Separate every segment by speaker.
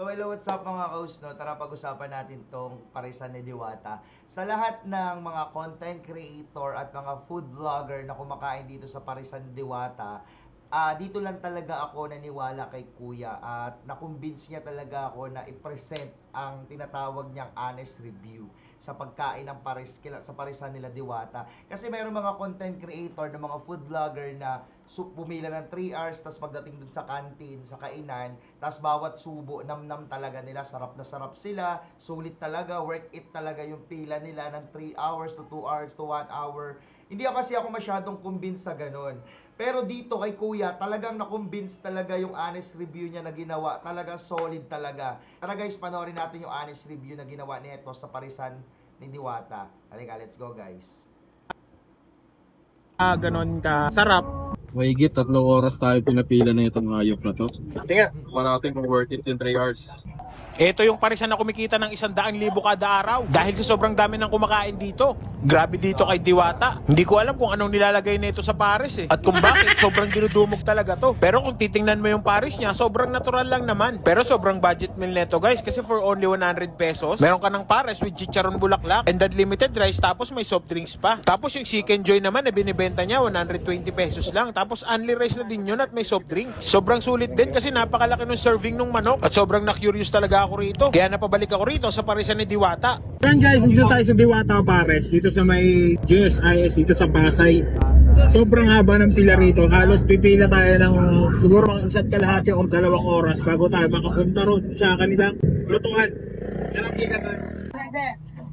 Speaker 1: So hello, what's up mga kaus, no? Tara pag-usapan natin tong parisan ni Diwata. Sa lahat ng mga content creator at mga food vlogger na kumakain dito sa parisan ni Diwata, ah dito lang talaga ako naniwala kay Kuya at nakumbins niya talaga ako na i-present ang tinatawag niyang honest review sa pagkain ng kila- sa parisan nila Diwata. Kasi mayroong mga content creator na mga food vlogger na su- pumila ng 3 hours tapos pagdating dun sa canteen, sa kainan, tapos bawat subo namnam talaga nila, sarap na sarap sila, sulit talaga, worth it talaga yung pila nila ng 3 hours to 2 hours to 1 hour. Hindi ako kasi ako masyadong convinced sa ganun. Pero dito kay Kuya, talagang na-convince talaga yung honest review niya na ginawa. Talaga solid talaga. Tara guys, panoorin natin yung honest review na ginawa nito sa parisan ni Diwata. Halika, let's go guys.
Speaker 2: ah, ganon ka sarap.
Speaker 3: Mahigit tatlong oras tayo pinapila na itong hayop na to.
Speaker 2: Tinga.
Speaker 3: Parating kung worth it in 3 hours.
Speaker 2: Ito yung parisan na kumikita ng isang daang libo kada araw dahil sa sobrang dami ng kumakain dito. Grabe dito kay Diwata. Hindi ko alam kung anong nilalagay nito sa pares eh. At kung bakit sobrang dinudumog talaga to. Pero kung titingnan mo yung pares niya, sobrang natural lang naman. Pero sobrang budget meal neto guys kasi for only 100 pesos, meron ka ng pares with chicharon bulaklak and unlimited rice tapos may soft drinks pa. Tapos yung chicken joy naman na binibenta niya 120 pesos lang. Tapos only rice na din yun at may soft drinks. Sobrang sulit din kasi napakalaki ng serving ng manok at sobrang na-curious talaga ako rito. Kaya napabalik ako rito sa parisan ni Diwata.
Speaker 4: Yan guys, dito tayo sa Diwata Pares, dito sa may GSIS, dito sa Pasay. Sobrang haba ng pila rito. Halos pipila tayo ng siguro mga isa't kalahati o dalawang oras bago tayo makapunta ron sa kanilang lutuan. Yan ang pila tayo.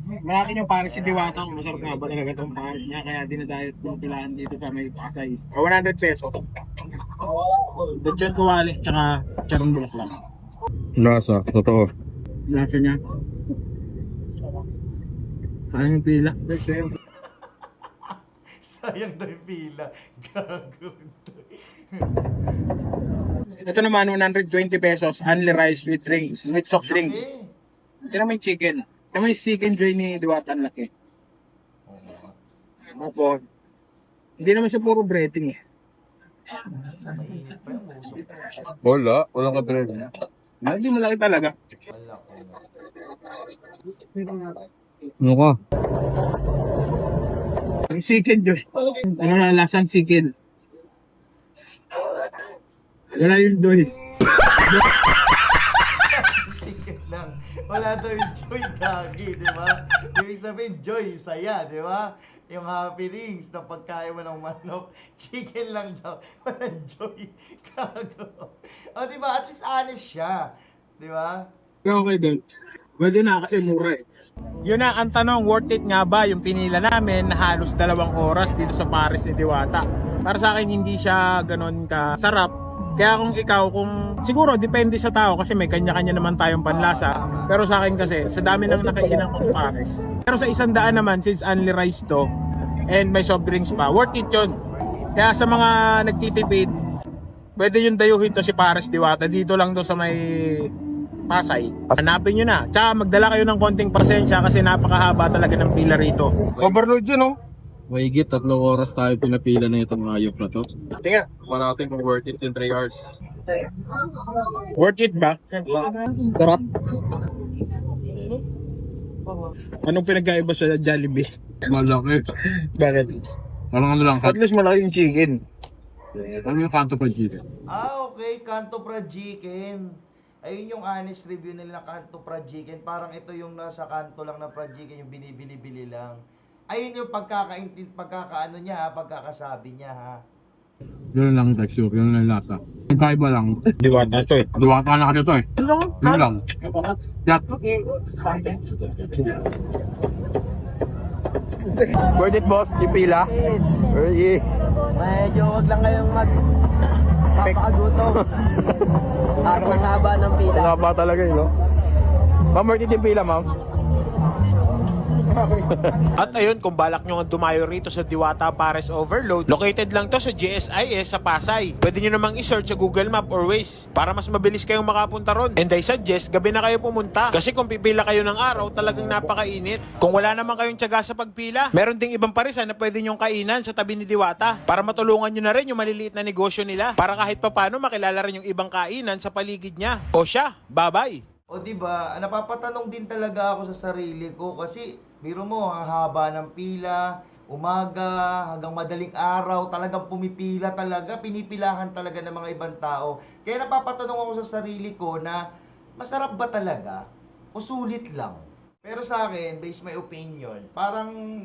Speaker 4: Malaki yung pares si Diwata kung masarap nga ba talaga itong pares niya kaya dinadayot yung pilahan dito sa may Pasay. O 100 pesos. Lechon kawali tsaka charong bulaklak.
Speaker 3: Lasa, totoo.
Speaker 4: Lasa niya. Sayang yung pila.
Speaker 1: Sayang daw yung pila. Gago.
Speaker 4: Ito naman 120 pesos, only rice with drinks, with soft drinks. Ito naman yung chicken. Ito naman yung chicken joy ni Diwata ang laki. Opo. Hindi naman siya puro breading eh.
Speaker 3: Wala, walang ka-bread.
Speaker 4: Hindi malaki talaga.
Speaker 3: Ano ka?
Speaker 4: Chicken joy. Ano na lasang chicken? Wala yung doy.
Speaker 1: Sikat lang. Wala daw yung joy gagi, di ba? Ibig sabihin, joy, saya, di ba? Yung happenings na pagkain mo ng manok, chicken lang daw. Walang joy. Gago. O, di ba? At least honest siya. Di ba?
Speaker 4: Okay doon. Pwede na kasi mura eh.
Speaker 2: Yun na ang tanong, worth it nga ba yung pinila namin na halos dalawang oras dito sa Paris ni Diwata? Para sa akin hindi siya ganon ka sarap. Kaya kung ikaw, kung siguro depende sa tao kasi may kanya-kanya naman tayong panlasa. Pero sa akin kasi, sa dami ng nakainan kong pares. Pero sa isang daan naman, since only rice to, and may soft drinks pa, worth it yun. Kaya sa mga nagtitipid, pwede yung dayuhin to si Pares Diwata dito lang to sa may Pasay. Hanapin nyo na. Tsaka magdala kayo ng konting pasensya kasi napakahaba talaga ng pila rito. Overload yun, oh.
Speaker 3: Mahigit tatlong oras tayo pinapila na itong hayop na to.
Speaker 2: Tinga.
Speaker 3: Parating kung worth it in 3 hours.
Speaker 2: Worth it ba?
Speaker 4: Sarap.
Speaker 2: Anong pinagkaiba sa Jollibee?
Speaker 3: Malaki.
Speaker 2: Bakit?
Speaker 3: Parang ano lang,
Speaker 2: At least malaki yung chicken.
Speaker 3: ano yung kanto pa chicken?
Speaker 1: Ah, okay. Kanto Fried Chicken. Ayun yung honest review nila ng Kanto Fried Chicken. Parang ito yung nasa kanto lang ng fried chicken, yung binibili-bili lang. Ayun yung pagkakaintindi, pagkakaano niya ha, pagkakasabi niya ha.
Speaker 3: Yun lang yung texture, yun lang yung lasa. Yung kaiba lang,
Speaker 2: Diwata to eh.
Speaker 3: duwata na kasi ito eh. Yun lang. Yak.
Speaker 2: Worth it, boss? Yung pila? Worth it.
Speaker 5: Medyo wag lang kayong mag papakagutom. Parang ang haba ng pila.
Speaker 2: Ang haba talaga yun, no? Ma'am, worth it yung pila, ma'am? At ayun, kung balak nyo nga dumayo rito sa Diwata Pares Overload, located lang to sa GSIS sa Pasay. Pwede nyo namang isearch sa Google Map or Waze para mas mabilis kayong makapunta ron. And I suggest, gabi na kayo pumunta. Kasi kung pipila kayo ng araw, talagang napakainit. Kung wala naman kayong tiyaga sa pagpila, meron ding ibang parisan na pwede nyong kainan sa tabi ni Diwata para matulungan nyo na rin yung maliliit na negosyo nila para kahit papano makilala rin yung ibang kainan sa paligid niya. O siya, bye-bye!
Speaker 1: O di ba, napapatanong din talaga ako sa sarili ko kasi biro mo ang haba ng pila, umaga hanggang madaling araw, talagang pumipila talaga, pinipilahan talaga ng mga ibang tao. Kaya napapatanong ako sa sarili ko na masarap ba talaga o sulit lang? Pero sa akin, based my opinion, parang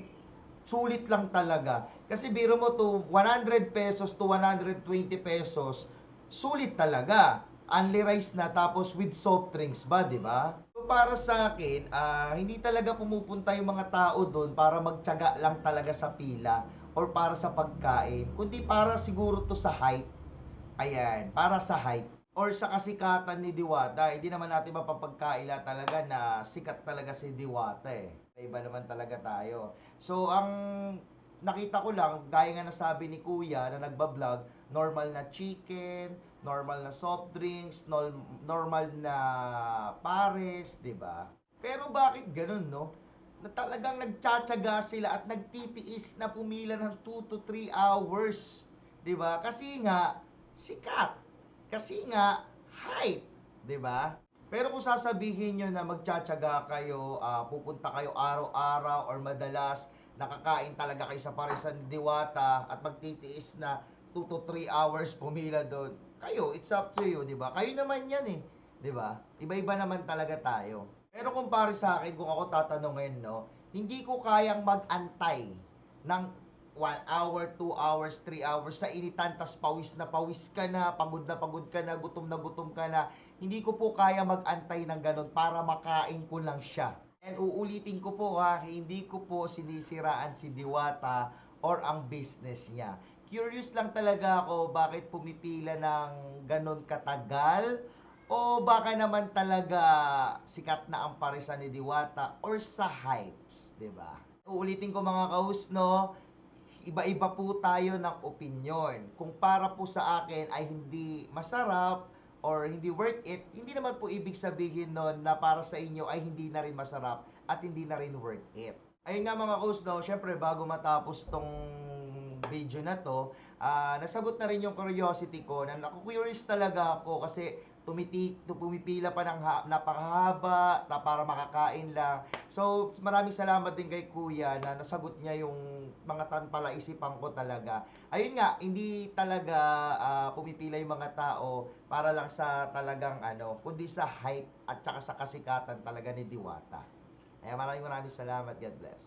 Speaker 1: sulit lang talaga. Kasi biro mo to 100 pesos to 120 pesos, sulit talaga. Only rice na tapos with soft drinks ba, di ba? Para sa akin, ah, hindi talaga pumupunta yung mga tao doon para magtiyaga lang talaga sa pila or para sa pagkain, kundi para siguro to sa hype. Ayan, para sa hype or sa kasikatan ni Diwata. Hindi naman natin mapapagkaila talaga na sikat talaga si Diwata eh. Iba naman talaga tayo. So, ang nakita ko lang, gaya nga nasabi ni Kuya na nagbablog, normal na chicken, normal na soft drinks, normal na pares, 'di ba? Pero bakit ganun, no? Na talagang nagtsatsaga sila at nagtitiis na pumila ng 2 to 3 hours, 'di ba? Kasi nga sikat. Kasi nga hype, 'di ba? Pero kung sasabihin nyo na magtsatsaga kayo, ah, pupunta kayo araw-araw or madalas, nakakain talaga kayo sa Parisan Diwata at magtitiis na 2 to 3 hours pumila doon. Kayo, it's up to you, di ba? Kayo naman yan eh, di ba? Iba-iba naman talaga tayo. Pero kung pare sa akin, kung ako tatanungin, no, hindi ko kayang mag-antay ng 1 hour, 2 hours, 3 hours sa initan, tas pawis na pawis ka na, pagod na pagod ka na, gutom na gutom ka na. Hindi ko po kaya mag-antay ng ganun para makain ko lang siya. And uulitin ko po ha, hindi ko po sinisiraan si Diwata or ang business niya. Curious lang talaga ako bakit pumipila ng ganun katagal o baka naman talaga sikat na ang parisan ni Diwata or sa hypes, ba? Uulitin ko mga kaus, no? Iba-iba po tayo ng opinion. Kung para po sa akin ay hindi masarap or hindi worth it, hindi naman po ibig sabihin nun na para sa inyo ay hindi na rin masarap at hindi na rin worth it. Ayun nga mga kaus, no? Syempre, bago matapos tong video na to, ah, nasagot na rin yung curiosity ko na naku-curious talaga ako kasi tumiti, pumipila pa ng ha- napakahaba na para makakain lang. So, maraming salamat din kay Kuya na nasagot niya yung mga tan pala isipan ko talaga. Ayun nga, hindi talaga ah, pumipila yung mga tao para lang sa talagang ano, kundi sa hype at saka sa kasikatan talaga ni Diwata. Kaya maraming maraming salamat. God bless.